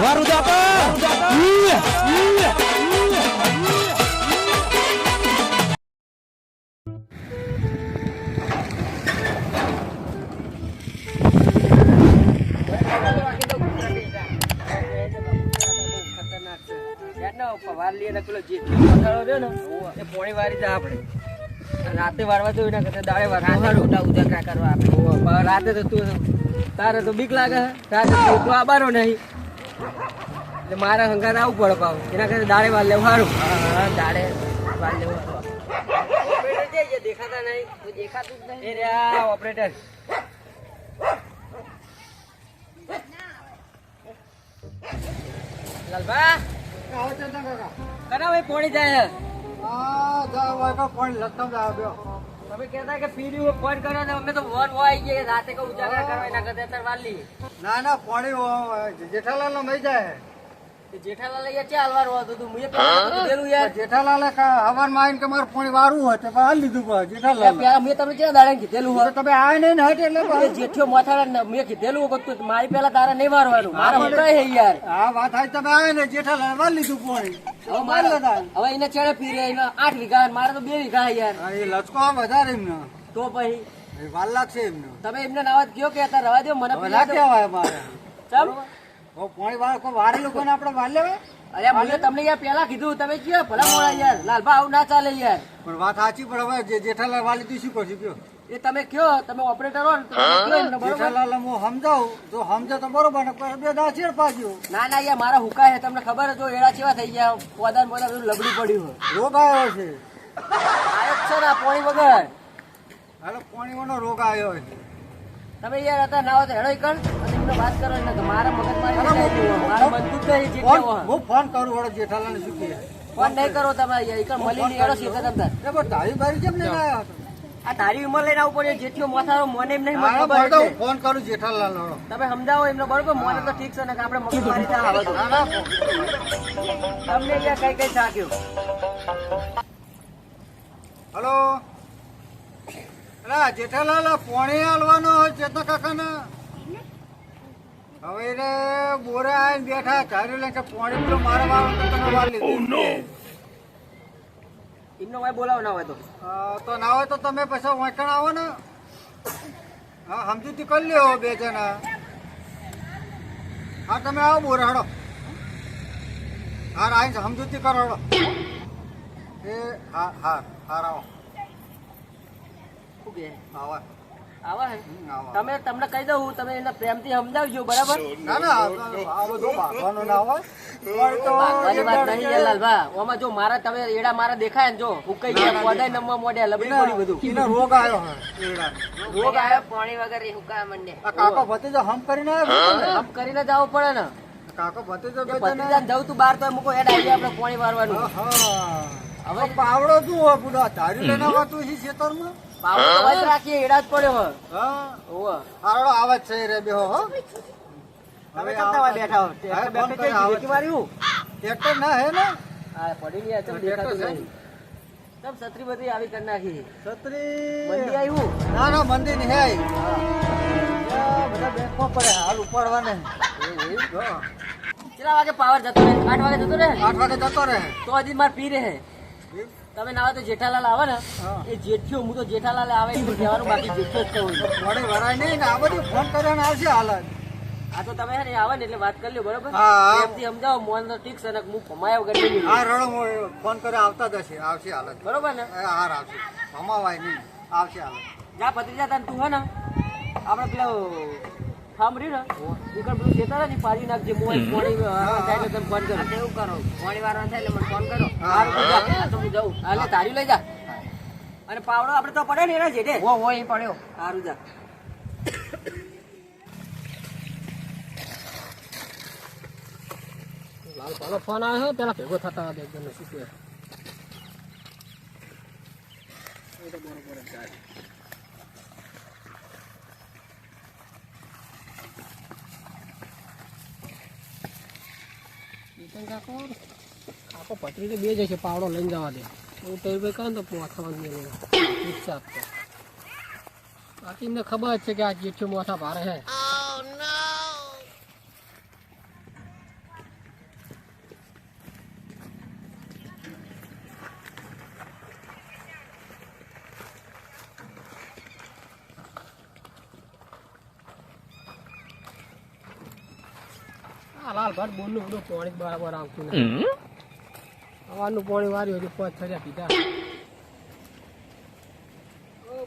વારું વારી ઈ, આપણે રાતે વારવા તો એના કરતા દાડે વારવા ના કરવા રાતે તો તું તારે તો બીક લાગે રાતે તો આબારો નહીં. એટલે મારે હંગાત આવવું પડે પાવ એના કરતા દાડે વાર લેવું સારું. દાડે વાર લેવું દેખાતા નહીં દેખાતું જ નહીં. એ રહ્યા ઓપરેટર લાલબા કના ભાઈ પોણી જાય તમે કહેતા કે પીડી ફોન કર્યો ને અમે તો વન હોય ગયા રાતે કહું ઉજાગરા કરવા એના કરતા અત્યારે લઈએ. ના ના પાણી જેઠાલાલ નો મઈ જાય. જેઠાલાલ ક્યાં હાલવાનું હતું તું? મુએ કીધેલું યાર. જેઠાલાલ હવારમાં કે મારે પાણી વારવું હોય તો હાલ લીધું પણ જેઠાલાલ. પેલા મેં તમને ક્યાં દાડે કીધેલું હોય? તમે નહીં હટ એટલે. મેં કીધેલું હોય કે તું મારી પેલા તારા નહીં મારવાનું મારા હુકાય હે યાર. આ વાત થાય તમે આવે ને જેઠાલાલ વાર લીધું પાણી હવે મારે હવે એને ચેડે પીરે એને આઠ વીઘા મારે તો બે વીઘા યાર. એ લચકો આમ વધારે એમને. તો પછી? વાર લાગશે એમને. તમે એમને નવાજ કયો કે રવા દો મને ચમ? વાર કોઈ વારે લોકોને આપણે વાર લેવાય? અરે મને તમને યાર પેલા કીધું તમે કયો? ભલા મોડા યાર. લાલભા આવું ના ચાલે યાર. પણ વાત સાચી પણ હવે જેઠાલાલ વાર લીધું શું કરશું કયો? એ તમે કયો? તમે ઓપરેટર હો ને તો જેઠાલાલ હું સમજાવું જો સમજે તો બરોબર ને બે દા ચેડ પાછું ના ના યાર મારા હુકાય છે તમને ખબર છે જો એડા ચેવા થઈ ગયા પોદા ને પોદા બધું લબડી પડ્યું રોગ આવ્યો છે. ને પોણી વગર. હાલો પોણીઓનો રોગ આવ્યો છે. તમે યાર હતા ના હોય તો હેડો કર અને વાત કરો એટલે કે મારા મગજ મારી મારા મનતું જ નહીં જે ફોન કહેવો. હું ફોન કરું વડો જેઠાલાલ શું કહે? ફોન નહીં કરો તમે યાર ઈકણ મળીને હેડો સીધા તમને પણ તારી બારી કેમ નહીં આવ્યા આ તારી ઉંમર લઈને આવવું પડે જેઠિયો મોથારો મને એમ નહીં મને ફોન કરું જેઠાલાલ નો તમે સમજાવો એમને બરોબર? મને તો ઠીક છે ને કે આપણે મગજ મારી થાય આવે તો. ના ના તમને કઈ કઈ થાક્યું હલો? અલા જેઠાલાલ પોણે હાલવાનો હોય કાકા કાકાને? હવે રે બોરે આવીને બેઠા ચારે લઈને કે પોણી પેલો મારે વાળો તો તમે વાર લીધું. એમનો ભાઈ બોલાવો ના હોય તો. તો ના હોય તો તમે પૈસા વાંકણ આવો ને. હા સમજૂતી કરી લ્યો બે જણા. હા તમે આવો બોરા હડો હાર આવીને સમજૂતી કરો હડો એ હા હા હાર આવો. કહે? આવા આવા તમે તમને કહી દઉં તમે એને પ્રેમથી સમજાવજો બરાબર? ના ના આ આ બધું બાંધવાનું ના હોય. પણ વાત નહીં લાલભા. ઓમાં જો મારા તમે એડા મારા દેખાય ને જો હું ગયા પોદાય નમવા મોઢે લબડી પડી બધું. એને રોગ આવ્યો હે રોગ આવ્યો પાણી વગર એ હુકા કાકો ભતીજો હમ કરીને કરીને જવું પડે ને. કાકો ભતીજો બે જવું તું બાર તો મૂકો એડ આવી આપણે પાણી વારવાનું હવે હવે પાવડો શું હોય પૂરા છે ખેતરમાં રાખીએ એડા જ પડ્યો હોય હા. ઓવે. હારડો આવે છે રે બેહો હો. તમે કરતા બેઠા હો? હા, ટ્રેક્ટર ફોન બેઠા કરે, જઈ આવે. દેખી માર્યું? ટ્રેક્ટર ના હે ને? આ પડી ની ચમ દેખાતું નહીં. ચમ છત્રી બત્રી આવી કરી નાખી. છત્રી? મંદી આવ્યું ના ના મંદિરની હે ત્યાં બધા બેંકમાં પડે હાલ ઉપાડવા ને કેટલા વાગે પાવર જતો રહે? આઠ વાગે જતો રહે? આઠ વાગે જતો રહે. તો હજી માર પી રહે. તમે ના આવે તો જેઠાલાલ આવે ને એ જેઠિયો હું તો જેઠાલાલ આવે એટલું કહેવાનું બાકી જેઠિયો જ કહું વડે વરાય નહીં ને આ બધું ફોન કરવાને આવશે હાલ આ તો તમે હે ને આવે ને એટલે વાત કરી લ્યો બરોબર. એમથી સમજાવો મોન તો ઠીક છે ને હું કમાયો કરી હા રડો ફોન કરે આવતા જ હશે આવશે હાલ બરોબર ને? હા આવશે. કમાવાય નહીં આવશે હાલ જ. જા પત્રીજા તને તું હે ને આપણે પેલો સાંભળ્યું ને ઉપર પેલું ખેતર ને પાડી નાખજે હું અહીં પાણી વાળવા એટલે તને ફોન કરો. એવું કરો. પાણી વાળવા થાય એટલે મને ફોન કરો. હારું તું હું જાઉં. હાલે તારી લઈ જા. અને પાવડો આપણે તો પડે ને એના જેટે. હો હો અહીં પડ્યો. સારું જા. લાલ પાલો ફોન આવ્યો પેલા ભેગો થતા હતા એકદમ શું એ તો બરોબર જ જાય કાકો કાકો પતરી તો બે જશે પાવડો લઈને જવા દે. હું તો ભાઈ કહે તો મોથામાં મેળવું રિક્ષા આપતો બાકી એમને ખબર છે કે આ જેઠું મોથા ભારે હે ભાત બોલનું બધું પાણી બરાબર આવતું નથી. સવારનું પાણી વાર્યું હજી પાંચ થયા પીધા.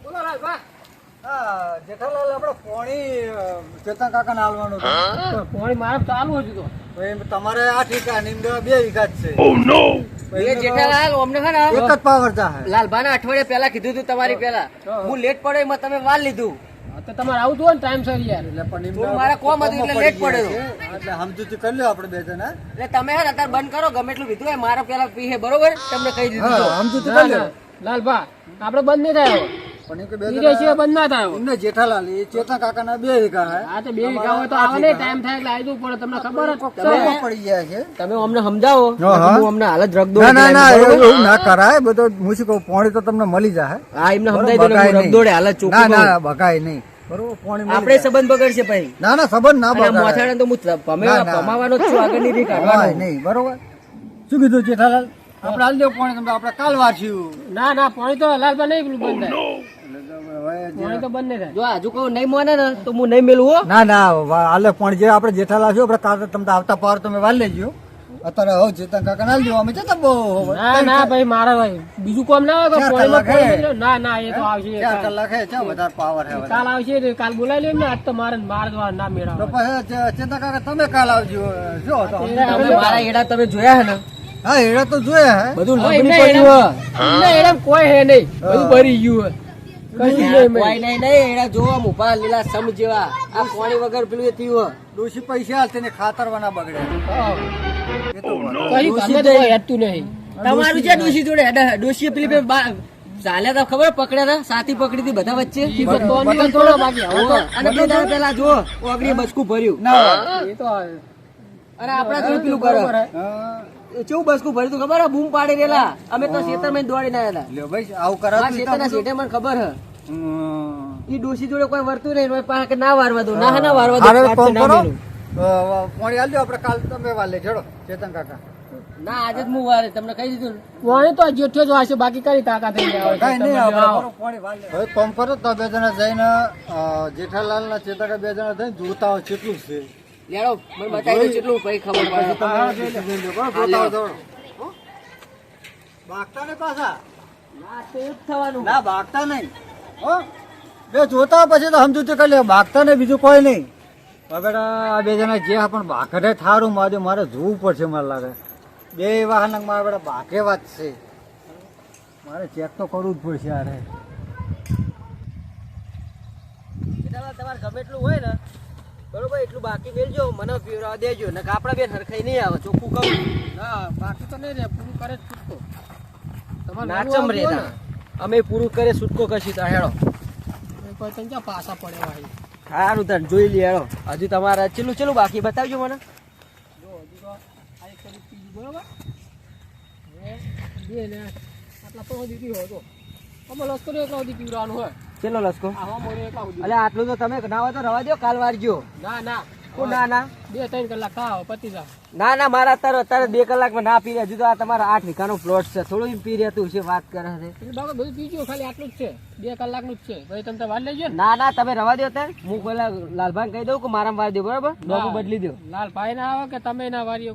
બોલો જેઠાલાલ આપણે પોણી હાલવાનું હતું. મારે ચાલુ હજુ તો તમારે આ ઠીકા ની અંદર બે વીઘા જ છે. એ જેઠાલાલ અમને હે ને એક જ લાલભાના અઠવાડિયે પહેલા કીધું તું તમારી પહેલા. હું લેટ પડ્યો એમાં તમે વાર લીધું. તો તમારે આવતું હોય ને ટાઈમ સર યાર. એટલે પણ થોડું મારે કોમ હતું એટલે લેટ પડ્યો. એટલે સમજૂતી કરી લ્યો આપણે બે જણા. એટલે તમે હે અત્યારે બંધ કરો ગમે એટલું કીધું હોય મારા પેલા પીહે બરોબર? તમને કહી દીધું હા સમજૂતી કરી ના લ્યો લાલભા આપણે બંધ નહીં થાય પણ કે બે જણા બંધ ના થાય એમને જેઠાલાલ એ ચેતન કાકાના બે વીઘા હે. હા તો બે વીઘા હોય તો આવે ને ટાઈમ થાય એટલે આવી જવું પડે તમને ખબર જ છે. પડી ગયા છે. તમે અમને સમજાવો હા, હા. હું અમને હાલત રગદો ના ના ના એવું ના કરાય બધો હું શું કહું પોણી તો તમને મળી જાય હા એમને ને હું નહીં. રગદોડે હાલત ના ચોખ્ખું ના. નહીં બરોબર પોણી મળી આપણે સંબંધ બગડશે ભાઈ. ના ના સંબંધ ના બગડે. બગાડે તો હું ભમે- ના, ના. ભમાવાનો જ છું આગળની રીત કાઢવાનો. નહીં બરોબર. શું કીધું જેઠાલાલ? આપણે હાલ દેવું પાણી તમને આપણે કાલ વાંચ્યું ના ના પાણી તો લાલભા નહીં બંધ થાય. તો હવે જે- પાણી તો નહીં થાય. જો હજુ કહું નહીં માને ને તો હું નહીં મેલું હો. ના ના હાલે પણ. જે આપણે જેઠાલાલ છું આપણે કાલ તમને આવતા પાર તમે વાલ લેજો. અત્યારે હો ચેતન કાકા ના લેવા અમે જતા બહુ ના ના ભાઈ મારા ભાઈ. બીજું કોમ ના હોય પાણીમાં કલાક ના ના એ તો આવશે ચાર કલાક હે ચા વધારે પાવર હે કાલ આવશે કાલ બોલાવી લેમ ને આજ તો મારે માર તો ના મેળા તો પછી ચેતન કાકા તમે કાલ આવજો. જો તો તમે મારા એડા તમે જોયા હે ને? હા એડા તો જોયા હે. બધું લબડી પડ્યું હે. એના કોઈ હે નહીં. બધું ભરી ગયું હે કશું નહીં નહીં એડા જોવા મુભા લીલા સમ જેવા. આ પાણી વગર પેલું થયું હે. ડોશી પૈસા હાલ તેને ખાતરવાના બગડે. કઈ ગમે તો હેતું નહીં. તમારું છે ડોશી જોડે? હેડા- પેલી ચાલ્યા તા ખબર પકડ્યા હતા સાથી પકડી હતી બધા વચ્ચે. અને બે દાડા પહેલા જો ઓગણી બસકું ભર્યું. અરે આપડા જોડે પેલું કરે. કેવું બસકું ભર્યું તું ખબર? હે બૂમ પાડી રેલા અમે તો ખેતરમાં દોડીને આવ્યા હતા ભાઈ આવું મારા કરાતું ખેતરના શેઠે મને ખબર હે. ઈ ડોસી જોડે કોઈ વર્તું નહીં હોય પાસે ના વારવા દો ના ના વારવા દો. પાણી હાલ આપણે કાલ તમે વાલે જડો ચેતન કાકા. ના આજે જ હું વારે તમને કહી દીધું ને. તો જેઠો જ હશે બાકી કઈ તાકાત થઈ જાય કઈ નહીં આપણે આવો. વાલે. હવે કરો તો બે જણા જઈને જેઠાલાલ જેઠાલાલના ચેતન કાકા બે જણા થઈ જોતા હોય કેટલું છે. લેડો મને બતાવી દો કેટલું ભાઈ ખબર પડે. તમે decision જોતા હોય દોડો. ભાગતા નહીં પાછા? ના તે જ થવાનું. ના ભાગતા નહીં. હો? બે જોતા પછી તો સમજૂતી કરી લે ભાગતા ને બીજું કોઈ નહીં. હવે આ બે જણા જે પણ બાકડે થારું મારે મારે જોવું પડશે મારે લાગે. બે વાહન મારા બેટા ભાગે વાત છે. મારે ચેક તો કરવું જ પડશે અરે તમારે ગમે એટલું હોય ને બરોબર એટલું બાકી મેળજો મને પીવડાવવા દેજો ને કાપડા બેન હરખાઈ નહીં આવે ચોખ્ખું કહું. ના બાકી તો નહીં રે પૂરું કરે જ છૂટકો. તમારે નાચમ રે અમે પૂરું કરે છૂટકો કશી તો હેડો. તને ક્યાં પાછા પડે ભાઈ. સારું તને જોઈ લે હેડો. હજુ તમારે ચેલું ચેલું બાકી બતાવજો મને. જો હજુ તો આ એક કરી પીજી બરોબર? બે ને આટલા તો સુધી હોય તો અમે લશ્કર એકલા સુધી પીવડાવવાનું હોય. ચેલો લસકો? આવા મોરે એકલા સુધી. અલે આટલું તો તમે ના હોય તો રવા દો કાલ વારજો ના ના. હું ના ના બે ત્રણ કલાક ખાઓ પતી જા ના ના મારા અત્યારે અત્યારે બે કલાકમાં ના પી હજુ તો આ તમારા આઠ વીઘાનો પ્લોટ છે. થોડું પી રહેતું છે વાત કરે છે. બાબા બધું પીજો ખાલી આટલું જ છે. બે કલાકનું જ છે. ભાઈ તમે વાર લેજો ના. ના તમે રવા દો ત્યારે હું પેલા લાલભાઈ કહી દઉં કે મારા વાર દો બરાબર? ડોકું બદલી દો. લાલ ભાઈ ના આવે કે તમે ના વારીઓ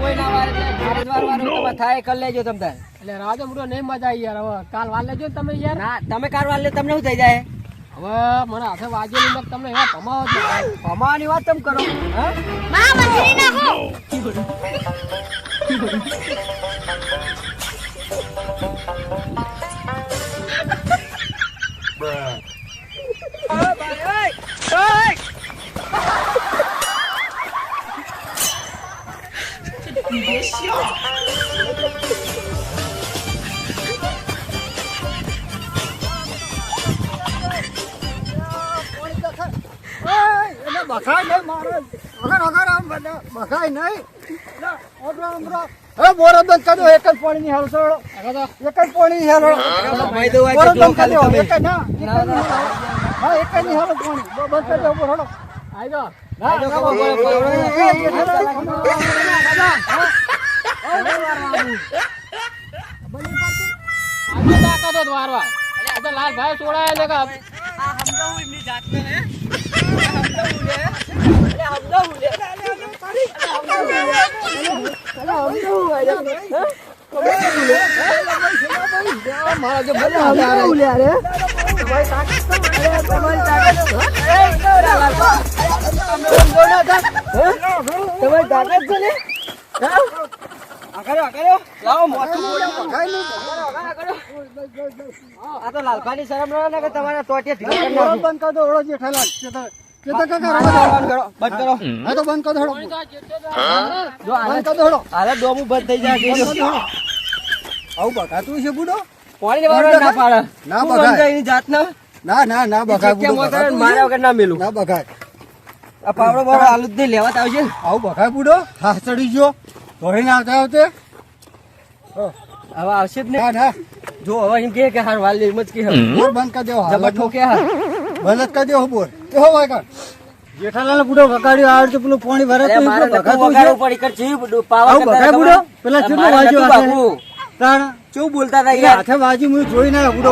કોઈ ના વાર એટલે જ થાય કરી લેજો તમે તારે. એટલે રાજા મુડો નહીં મજા આવી યાર. હવે કાલ વાર લેજો તમે યાર. ના તમે કાલ વાર લે તમને શું થઈ જાય? હવે મને હાથે વાજેલું મગ તમને એવા ભમાવો છો નહીં. કમાવાની વાત તમે કરો? હા? એને બખાય નહીં મારે વગર વગર આમ બખાય નહીં લે, ઓગળો, ઓગળો. હવે બોરો બંધ કરી દો એક જ પાણી ની હાલ છોડો આગળ તો એક જ પાણી ની હાલ ભાઈ દો બોરો બંધ કરી દો એક જ ના. હા એક જ ની પાણી બંધ દો બોરો આવી જાઓ. લાલ ભાઈ છોડાય લે મારા જો બધા લે તમારી તાકાત છે ને? હા? આગળ આ કર્યો. લાવો મોટું આ તો લાલભાની શરમ ન કે તમારા કરી બંધ કર દો ઓળો જેઠાલાલ. કેતા કાકા બંધ કરો, બંધ કરો. હા તો બંધ કરો દો જો બંધ કરો હાલે ડોમું બંધ થઈ જાય આવું બગાતું છે બુડો? પાણી લેવાનું ના પાડે. ના બગાય. એની જાતને. ના ના ના બગાય બુડો મોટા બગાતું વગર ના મેલું. ના બગાય આ પાવડો બાવડો આલુ જ નહીં લેવા આવશે. આવું બગાય બુડો? હા ચડી ગયો. ધોઈને આવતા આવતે? હવે આવશે જ ને. ના જો હવે એમ કે કે હાર વાલી એમ જ કે બોર બંધ કરી દેવો જબર ઠોકે હા બંધ જ કરી દેવો બોર કે હો વાય કાઢ જેઠાલાલ બુડો વગાડ્યો આ તો પેલું પાણી ભરે તો બગાતું છે? પડી કર જીવ બધું પાવા કરતા બુડો? પેલા મારે વાગ્યું નતું તાણ? શું બોલતા હતા યાર? હાથે વાજી મું જોઈ ના બુડો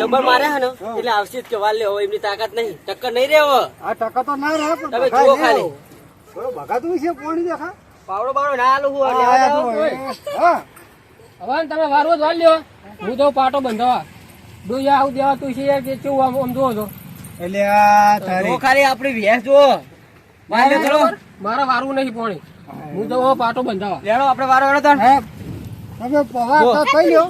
જબર મારે હે ને? એટલે આવશે જ કે વાલ હવે એમની તાકાત નહીં. ટક્કર નહીં રે હવે. આ ટક્કર તો ના રહે પણ તમે જુઓ ખાલી. બરો છે પાણી દેખા. પાવડો બાવડો ના આલું હું હવે. તમે વારવો જ વાળ લ્યો. હું તો પાટો બંધાવા. ડોયા આવું દેવા તું છે યાર કે કેવું આમ આમ જોવો છો? એટલે તારી ખાલી આપણી ભેંસ જો મારે ચલો મારે વારવું નહીં પોણી. હું તો પાટો બંધાવા. લેણો આપણે વારો વાળો તાણ. તમે પવા કઈ લ્યો?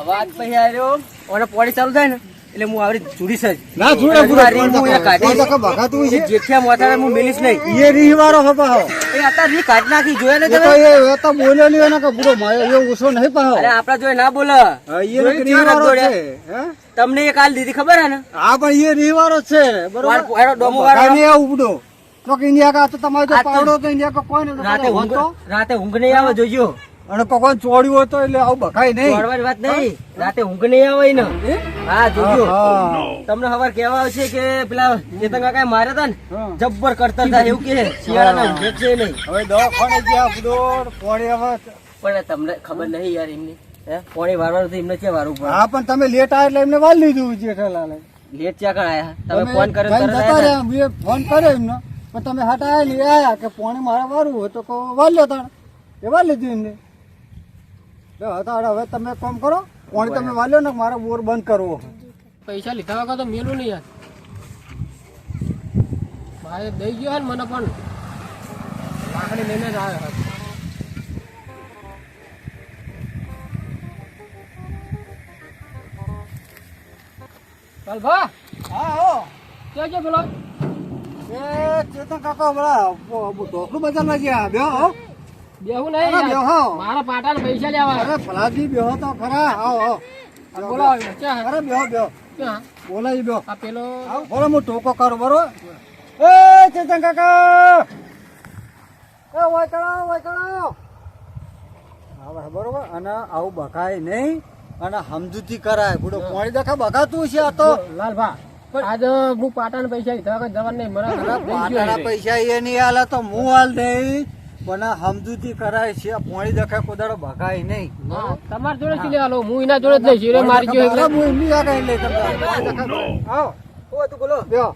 અવાજ પછી આવ્યો અને પોણી ચાલુ થાય ને. એટલે હું આવડી જોડીશ જ. ના જોડે પૂરા. ટકા બગાતું છે? જેઠિયા મોથાને હું મિલીશ નહીં. એ રીહ વાળો હો પાહો. એ આતા રી કાઢી નાખી જોયે ને તો તમે? એ તો બોલ્યો નહીં એના કે પૂરો માયો એ ઓછો નહીં પાહો. અરે આપડા જોય ના બોલે. એ રીહ વાળો છે હે? તમને એ કાલ દીધી ખબર હે ને? હા પણ એ રીહ વાળો છે બરોબર? એનો ડોમો વાળો. નહીં આવું બુડો તો કે ઇન્ડિયા કા તો તમારે તો- પાવડો તો ઇન્ડિયા કો કોઈ નહીં રાતે ઊંઘ રાતે ઊંઘ નહીં આવે જોજો અને કોઈ ચોડ્યું હોય તો એટલે આવું બકાય નહીં. ચોડવાની વાત નહીં. રાતે ઊંઘ નહીં આવે ને. હા? જોજો. તમને ખબર કેવા આવશે કે પેલા ચેતન કાકા માર્યા હતા ને જબ્બર કરતા હતા એવું કે શિયાળામાં ઊંઘે છે નહીં. હવે દવાખાને ગયા બુડો પોણી હવે પણ તમને ખબર નહીં યાર એમની. હે? પોણી વારવાનું તો એમને છે વારું પડે હા પણ તમે લેટ આવ્યા એટલે એમને વાલ લીધું જેઠાલાલે લેટ ચા કણ આયા? તમે ફોન કર્યો જતા રહ્યા. મેં ફોન કર્યો એમને. પણ તમે હટા આયા નહીં આયા કે પોણી મારા વારવું હોય તો કો વાલ લ્યો એ વાલ લીધું એમને. હવે તમે કામ કરો પાણી તમે વાલ્યો ને મારે બોર બંધ કરવો. પૈસા લીધા વગર તો મેલું નહીં યાર. ભાઈ દઈ ગયો ને મને પણ. લાકડી લઈને જ આવ્યો ચાલ ભા. હા હો. ક્યાં ગયો પેલો? એ ચેતન કાકા હમણાં ઢોકળું બજારમાં ગયા બેહો હો. બેહું અરે નહીં બેહો. યાર. મારા પાટાને પૈસા લેવા. અરે ફલાજી બેહો તો ખરા. આવો આવો. બોલાવો એમને. ક્યાં હે? અરે બેહો બેહો. ક્યાં બોલાવી બેહો. આ પેલો બોલો હું ટોકો કરું એ ચેતન કાકા! એ કરો વાય કરો બરોબર? અને આવું બકાય નહીં અને સમજૂતી કરાય. બુડો પાણી દેખા બકાતું છે આ તો. લાલભા આજ હું પાટાને પૈસા લીધા વગર જવાનું નહીં. મને. પૈસા એ નહીં હાલે તો હું હાલ દઈ મને સમજૂતી કરાય છે પોણી દખા કોદાડો ભગાય નહીં. તમાર જોડે થી લેવા લો હું એના જોડે જ લઈશ રે મારી ગયો એટલે હું એમની આગળ લઈ તમને આવો ઓ તું બોલો. બેહો.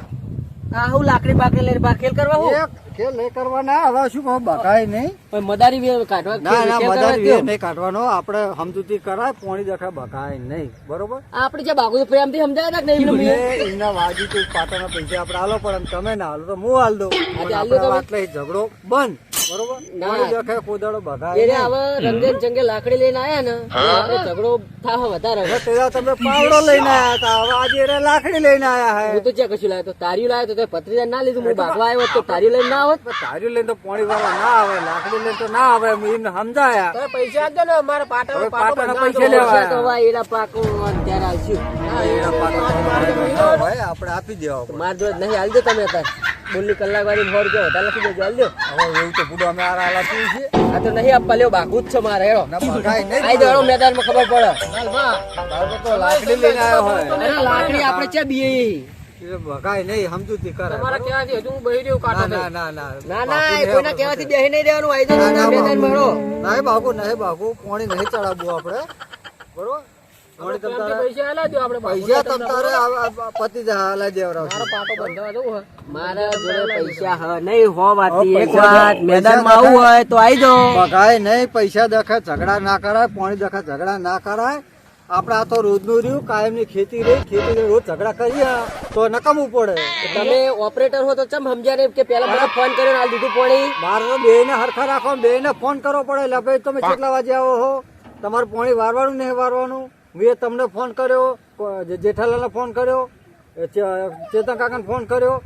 આ હું લાકડી બાકડી લઈને બાખેલ કરવા હું? ખેલ નહીં કરવાના હવે શું કહું બકાય નહીં. પણ મદારી વે કાઢવા ના ના મદારી બધા નહીં કાઢવાનો. આપણે સમજૂતી કરાય પોણી દખા બકાય નહીં. બરોબર? આપણે જે બાગુ પ્રેમથી સમજાયા હતા કે નહીં એટલે એના વાજી કોઈ પાટાના પૈસા આપણે આલો પણ તમે ના હાલો તો હું હાલ દઉં. હાલ આપણે આટલે ઝઘડો બંધ. બરોબર? ના. પાણી દેખાય એને હવે રંગે ચંગે લાકડી લઈને આયા ને આપણે ઝઘડો થાહ વધારે. હવે પેલા તમે પાવડો લઈને આયા હતા. હવે આજે એને લાકડી લઈને આયા હે. હું તો ચા કશું લાવ્યો તો તારી લાવ્યો તો તે પત્રીદાર ના લીધું. હું ભાગવા આવ્યો તો તારી લઈને ના આવત. તારી લઈને તો પાણી વાળા ના આવે લાકડી લઈને તો ના આવે. એમને સમજાયા. તમે પૈસા આપજો ને લેવા તો એના પાકો ત્યારે આવશું. એના પાટા ના હોય આપણે આપી દેવા. માર જોડે નહીં હાલ દો તમે અત્યારે. બોલની કલાક વાળી મોર ગયો વધારે લખી દેજો હાલ હવે એવું તો બુડો અમે આરા આલા પીએ છે આ તો નહીં આપવા લ્યો બાકુ જ છે મારે હેડો. ના આઈ દો મેદાનમાં ખબર પડે. તો લાકડી લઈને આવ્યો હોય. અરે લાકડી આપણે ચા બીએ એ બકાય નહીં સમજૂતી કરે. તમારા કહેવાથી હજુ હું બહી રહ્યો ના ના ના ના. ના ના નહીં કોઈના કહેવાથી બેહી નહીં રહેવાનું આઈ ના, મેદાન દો મેદાનમાં હેડો નહીં. બાપુ પાણી નહીં ચડાવવું આપણે. બરોબર? પૈસા તમ તારે આ- આ- આ પતિ જા હાલા દેવરાવ મારો પાટો બંધાવા જવું મારા જોડે પૈસા હ નહીં હો વાતી એક વાત પૈસા મેદાનમાં આવું હોય તો આવી જાઓ. બગાય નહીં પૈસા દેખે ઝઘડા ના કરાય પોણી દેખે ઝઘડા ના કરાય. આપણે આ તો રોજનું રહ્યું કાયમની ખેતી રહી ખેતી રોજ ઝઘડા કરીએ તો નકામવું પડે. તમે ઓપરેટર હો તો ચમ સમજ્યા નહીં કે પેલા મને ફોન કર્યો આ દીધું પોણી? મારે બે ને હરખા રાખો બેયને ફોન કરવો પડે એટલે ભાઈ તમે કેટલા વાગે આવો હો? તમારે પોણી વારવાનું નહીં વારવાનું? મેં તમને ફોન કર્યો જે- જેઠાલાલને ફોન કર્યો ચેતન કાકાને ફોન કર્યો.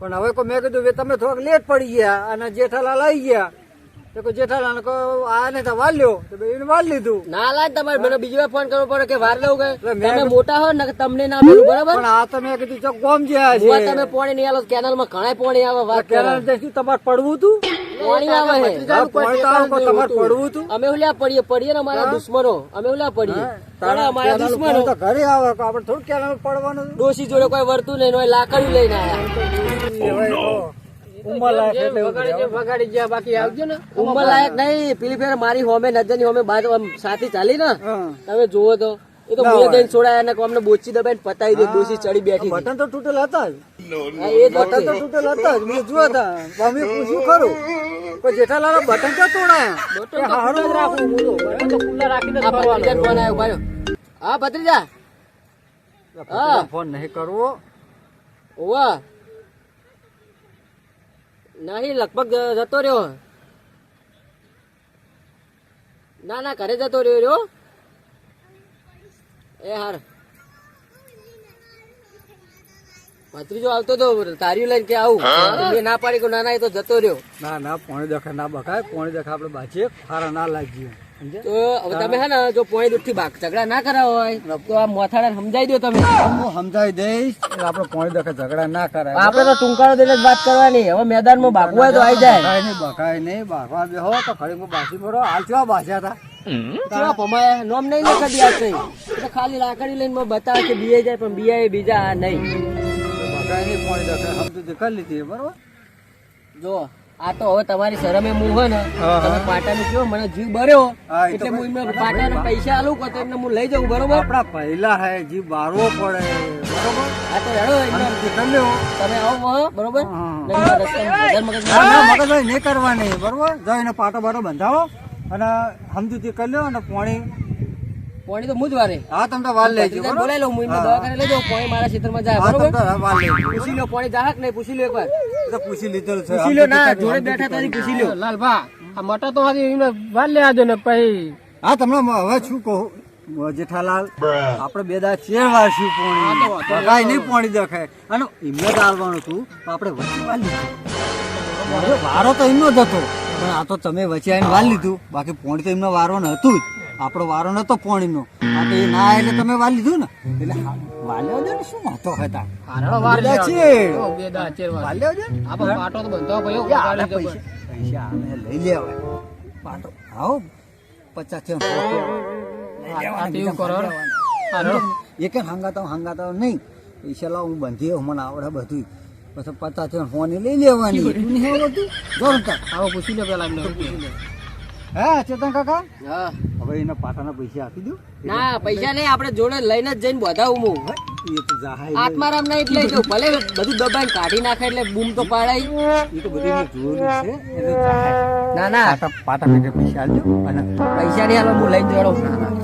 પણ હવે કોઈ મેં કીધું તમે થોડાક લેટ પડી ગયા અને જેઠાલાલ આવી ગયા. તો કોઈ જેઠાલાલ કહો આ ને તો વાલ લ્યો. તો એને વાલ લીધું. ના લાજ તમારે મને બીજી વાર ફોન કરવો પડે કે વાર લઉં કે? તમે મોટા હો ને તમને ના મળું બરાબર? પણ આ તો મેં કીધું ચોક ગોમ જ્યાં છે. તમે પોણી નહીં આલો કેનાલમાં ઘણા પોણી આવે વાત કેનાલ તમારે પડવું તું? પોણી આવે તમારે પડવું તું અમે ઓલ્યા પડીએ પડીએ ને અમારા દુશ્મનો. અમે ઓલ્યા પડીએ. પણ અમારા દુશ્મનો. તો ઘરે આવે આપણે થોડું કેનાલ પડવાનું ડોસી જોડે કોઈ વર્તું નહીં હોય લાકડું લઈને ને. ફેર મારી હોમે નજરની હોમે બાદ સાથી ચાલી ને. તમે જુઓ તો. એ તો બે. દઈને છોડાયા ને અમને બોચી દબાઈને પતાવી દે દોષી ચડી બેઠી બટન તો તૂટેલા હતા બટન તો તૂટેલ હતા જ. મેં જોયા હતા મમ્મી પૂછ્યું ખરું. કોઈ જેઠાલાલ બટન ક્યાં તોડાયા હારું રાખવું બોલો. બરાબર તો ખુલ્લા રાખીને જ આ ફરવાનું. ભત્રીજાનો ફોન આવ્યો ભાઈઓ. હા ભત્રીજા? હા. ફોન નહીં કરવો. ઓવા. નહીં લગભગ જતો રહ્યો. ના ના ઘરે જતો રહ્યો રહ્યો. એ હાર. ભત્રીજો આવતો તો તારી લઈને કે આવું. મેં ના પાડી કે ના ના એ તો જતો રહ્યો. ના ના પોણી દેખા ના બકાય પોણી દેખા આપણે બાજીએ ખારા ના લાગીએ? તો હવે તમે હે ને જો પોણી દૂધથી બાગ ઝઘડા ના કરા હોય તો આ મોથાડા સમજાઈ દો તમે. હું સમજાવી દઈશ આપડે આપણે પોણી દેખા ઝઘડા ના કરાય. આપડે તો ટૂંકાળો દઈને જ વાત કરવાની. હવે મેદાનમાં બાગવું હોય તો આવી જાય. બકાય નહીં બકાય નહીં બાગવા બેહો તો ખરી બાસી ભરો હાલ કેવા બાસ્યા હતા? કેવા? નોમ નહીં છે. ખાલી લાકડી લઈને બતાવે કે બીએ જાય પણ બીએ બીજા આ નહીં. બકાય નહીં પોણી દેખા સમજૂતી કરી લીધી બરોબર? જો આ તો હવે તમારી શરમે હોય ને તમે હા. પાટાનું કયો મને જીવ હા, તો એટલે હું એમને પાટાના પૈસા આલું તો એમને હું લઈ જાઉં બરોબર? આપણા પહેલા હે જી બારવો પડે બરોબર? આ તો હેડો એમને. સમજૂતી કરી લ્યો તમે આવો બરોબર? નહીં તો મગજ કરવાની બરોબર? જઈને પાટો બાટો બંધાવો અને સમજૂતી કરી લ્યો અને પોણી પોણી તો મુજ જ વારે. હા તમને વાલ લેજો બરોબર? લઉં હું એમને દવાખાને લઈ જાઉં પોણી મારા ક્ષેત્રમાં જાય બરોબર? વાલ લેજો. પૂછી લો પોણી જાહક નહીં પૂછી લો એકવાર. તો પૂછી લીધેલું છે. પૂછી લો ના જોડે બેઠા તારી પૂછી લો. લાલભા આ મટા તો હાજી એમને વાલ લે આજો ને પછી. હા તમને હવે શું કહું? જેઠાલાલ આપણે બે દા ચેર વારશું પોણી બગાય નહીં. પોણી દેખાય. અને એમને જ આવવાનું હતું તો આપણે વચ્ચે વાલ લીધું. વારો તો એમનો જ હતો. પણ આ તો તમે વચ્ચે આવીને વાલ લીધું. બાકી પોણી તો એમનો વારો હતું જ. આપણો વારો નતો પોણીનો. એ ના એટલે તમે વાર લીધું ને. એટલે વાલ્યો ને શું હતા હારડો વાર લે ચેર. બે દા ચેર વાર વાલ્યો દે ને. પાટો તો પૈસા અમે લઈ પાટો આવો. લેવાના, કરો હારડો. એક હંગાતા હંગાતા નહીં. પૈસા લાવ હું બંધી મને આવડે બધું પછી પચાસ ફોન લઈ લેવાની. એટલું નહીં આવડતું જો આવો પૂછી લે પેલા એમને. હે ચેતન કાકા? હા. હવે એના પાટાના પૈસા આપી દઉં. ના પૈસા નહીં આપણે જોડે લઈને જ જઈને બધાવું હું. લઈ. આત્મારામ એટલે જો ભલે બધું દબાઈને કાઢી નાખે એટલે બૂમ તો પાડાય. એ તો બધું જોયેલું છે એ ના ના. પાટા પાટા પૈસા આપજો. અને પૈસા નહીં હાલો હું લઈને જડો.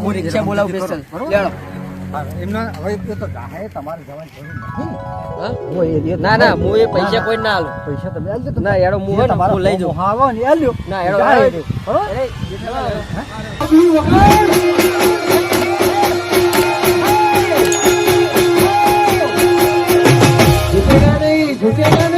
હું રિક્ષા બોલાવું સ્પેશિયલ લેડો. એમના હવે તો ગાહે તમારે જવાની જરૂર નથી. ના ના હું એ પૈસા કોઈ ના લો પૈસા તમે તો ના એડો હું હું લઈ જાઉં. હાવો ને ના એડો બરોબર? નહીં.